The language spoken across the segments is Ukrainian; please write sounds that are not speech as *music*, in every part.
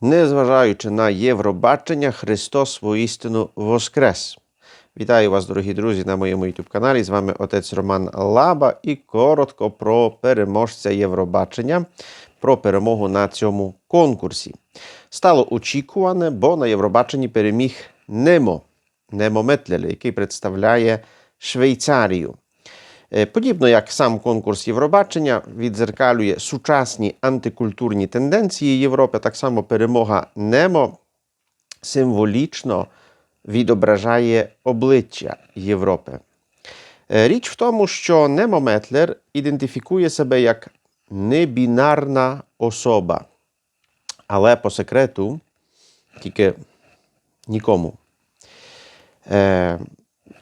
Незважаючи на Євробачення, Христос воістину воскрес. Вітаю вас, дорогі друзі, на моєму youtube каналі. З вами отець Роман Лаба і коротко про переможця Євробачення, про перемогу на цьому конкурсі. Стало очікуване, бо на Євробаченні переміг Немо, Немо Метлель, який представляє Швейцарію. Е, Подібно як сам конкурс Євробачення відзеркалює сучасні антикультурні тенденції Європи, так само перемога Немо символічно відображає обличчя Європи. Е, Річ в тому, що Немо Метлер ідентифікує себе як небінарна особа, але по секрету тільки нікому.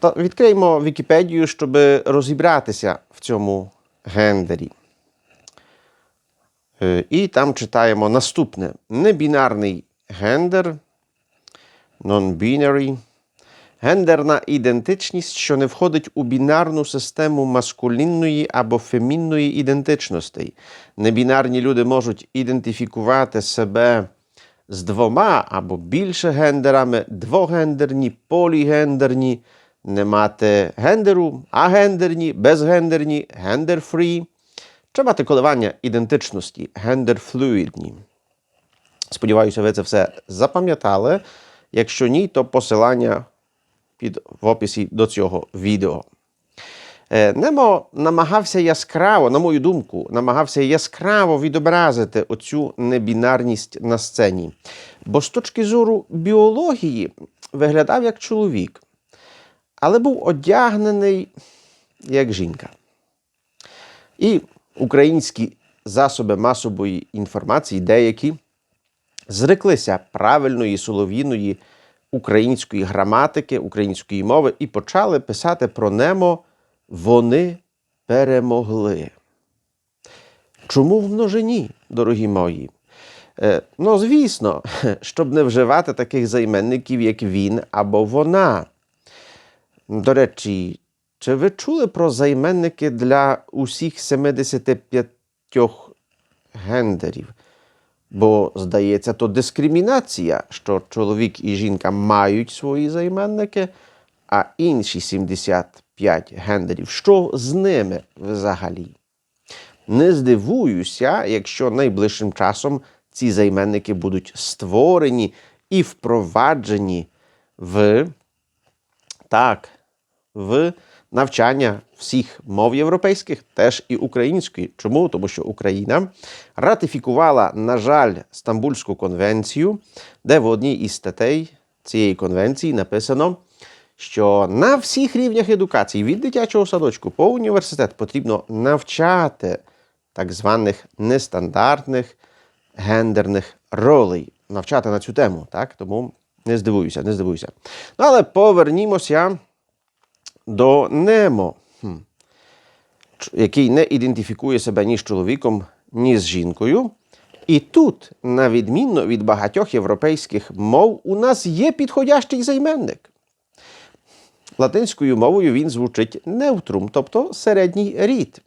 Та відкриємо Вікіпедію, щоб розібратися в цьому гендері. Е, І там читаємо наступне: небінарний гендер, non-binary, гендерна ідентичність, що не входить у бінарну систему маскулінної або фемінної ідентичностей. Небінарні люди можуть ідентифікувати себе з двома або більше гендерами, двогендерні, полігендерні, не мати гендеру, агендерні, безгендерні, гендер-фрі, чи мати коливання ідентичності, гендер-флюїдні. Сподіваюся, ви це все запам'ятали. Якщо ні, то посилання під в описі до цього відео. Е, Немо намагався яскраво, на мою думку, намагався яскраво відобразити оцю небінарність на сцені. Бо з точки зору біології виглядав як чоловік, але був одягнений як жінка. І українські засоби масової інформації деякі зреклися правильної солов'їної української граматики, української мови і почали писати про Немо вони перемогли. Чому в множині, дорогі мої? Е, ну, звісно, *laughs* щоб не вживати таких займенників, як він або вона. До речі, чи ви чули про займенники для усіх 75 гендерів? Бо, здається, то дискримінація, що чоловік і жінка мають свої займенники, а інші 75 гендерів, що з ними взагалі? Не здивуюся, якщо найближчим часом ці займенники будуть створені і впроваджені в так, в навчання всіх мов європейських, теж і української. Чому? Тому що Україна ратифікувала, на жаль, Стамбульську конвенцію, де в одній із статей цієї конвенції написано, що на всіх рівнях едукації від дитячого садочку по університет потрібно навчати так званих нестандартних гендерних ролей, навчати на цю тему. Так? Тому не здивуюся, не здивуюся. Ну, але повернімося до Немо, який не ідентифікує себе ні з чоловіком, ні з жінкою. І тут, на відмінно від багатьох європейських мов, у нас є підходящий займенник. Латинською мовою він звучить неутрум, тобто середній рід.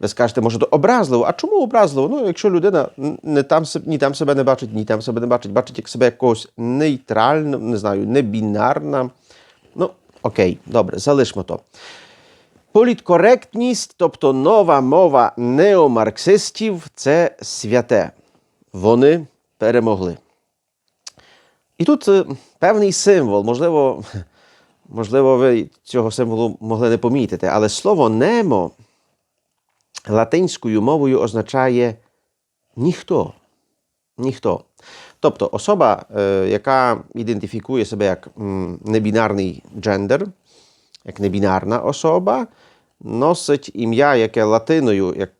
Ви скажете, може, то образливо. А чому образливо? Ну, якщо людина не там, ні там себе не бачить, ні там себе не бачить, бачить як себе якогось нейтрально, не знаю, небінарна. Ну, окей, добре, залишмо то. Політкоректність, тобто нова мова неомарксистів, це святе. Вони перемогли. І тут е, певний символ, можливо, *laughs* можливо, ви цього символу могли не помітити, але слово немо латинською мовою означає ніхто. Ніхто. Тобто особа, е, яка ідентифікує себе як небінарний джендер, як небінарна особа, носить ім'я, яке латиною, як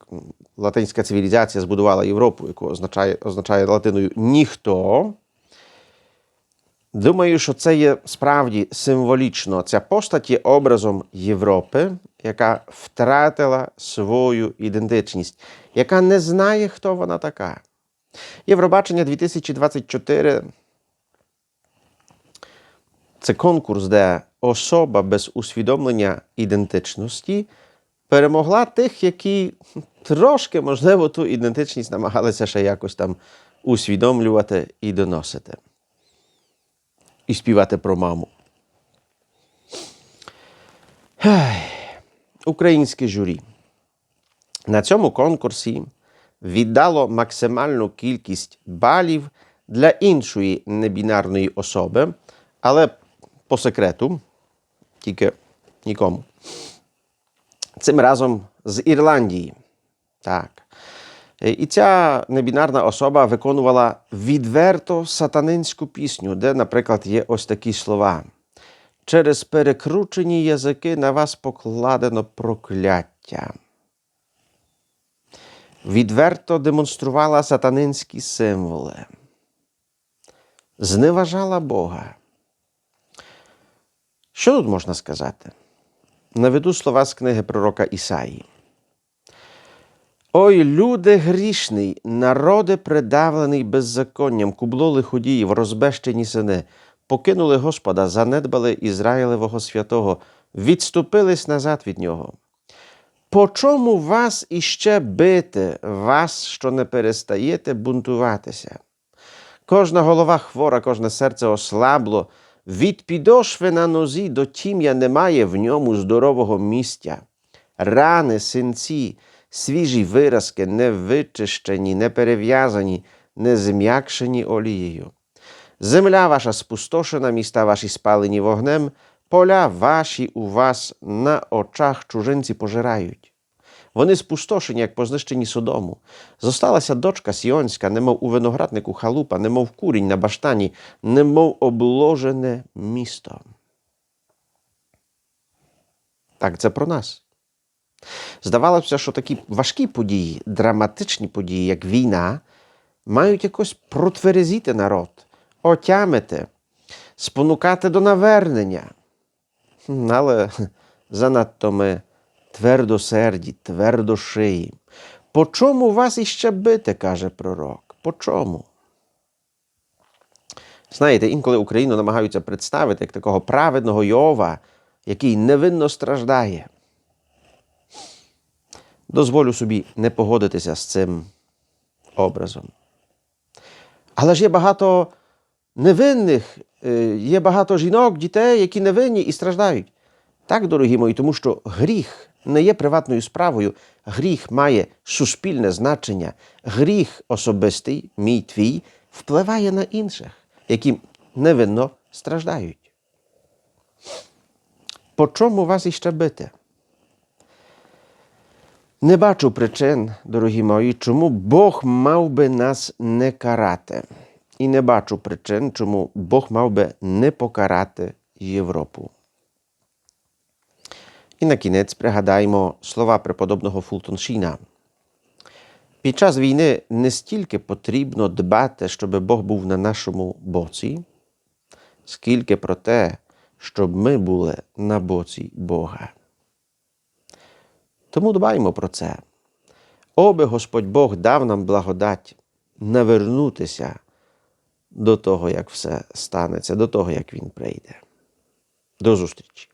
латинська цивілізація збудувала Європу, яку означає, означає латиною ніхто. Думаю, що це є справді символічно. Ця постать є образом Європи, яка втратила свою ідентичність, яка не знає, хто вона така. Євробачення 2024 це конкурс, де особа без усвідомлення ідентичності перемогла тих, які трошки, можливо, ту ідентичність намагалися ще якось там усвідомлювати і доносити. І співати про маму. Українське журі. На цьому конкурсі віддало максимальну кількість балів для іншої небінарної особи, але по секрету, тільки нікому. Цим разом з Ірландії. Так. Е, І ця небінарна особа виконувала відверто сатанинську пісню, де, наприклад, є ось такі слова. Через перекручені язики на вас покладено прокляття. Відверто демонструвала сатанинські символи. Зневажала Бога. Що тут можна сказати? Наведу слова з книги пророка Ісаї. Ой, люди грішний, народи придавлений беззаконням, кубло лиходіїв, розбещені сини, покинули Господа, занедбали Ізраїлевого святого, відступились назад від нього. По чому вас іще бити, вас, що не перестаєте бунтуватися? Кожна голова хвора, кожне серце ослабло, від підошви на нозі до тім'я немає в ньому здорового місця. Рани, синці, свіжі виразки, не вичищені, не перев'язані, не зм'якшені олією. Земля ваша спустошена, міста ваші спалені вогнем, поля ваші у вас на очах чужинці пожирають. Вони спустошені, як по знищенні Содому. Зосталася дочка Сіонська, немов у винограднику халупа, немов курінь на баштані, немов обложене місто. Так, це про нас. Здавалося, що такі важкі події, драматичні події, як війна, мають якось протверезіти народ, отямити, спонукати до навернення. Але занадто ми твердосерді, твердошиї. По чому вас іще бити, каже пророк? По чому? Знаєте, інколи Україну намагаються представити як такого праведного Йова, який невинно страждає. Дозволю собі не погодитися з цим образом. Але ж є багато невинних, е, є багато жінок, дітей, які невинні і страждають. Так, дорогі мої, тому що гріх не є приватною справою, гріх має суспільне значення, гріх особистий, мій твій, впливає на інших, які невинно страждають. По чому вас іще бити? Не бачу причин, дорогі мої, чому Бог мав би нас не карати. І не бачу причин, чому Бог мав би не покарати Європу. І на кінець пригадаймо слова преподобного Фултоншіна. Під час війни не стільки потрібно дбати, щоб Бог був на нашому боці, скільки про те, щоб ми були на боці Бога. Тому дбаймо про це. Оби Господь Бог дав нам благодать навернутися до того, як все станеться, до того, як Він прийде. До зустрічі!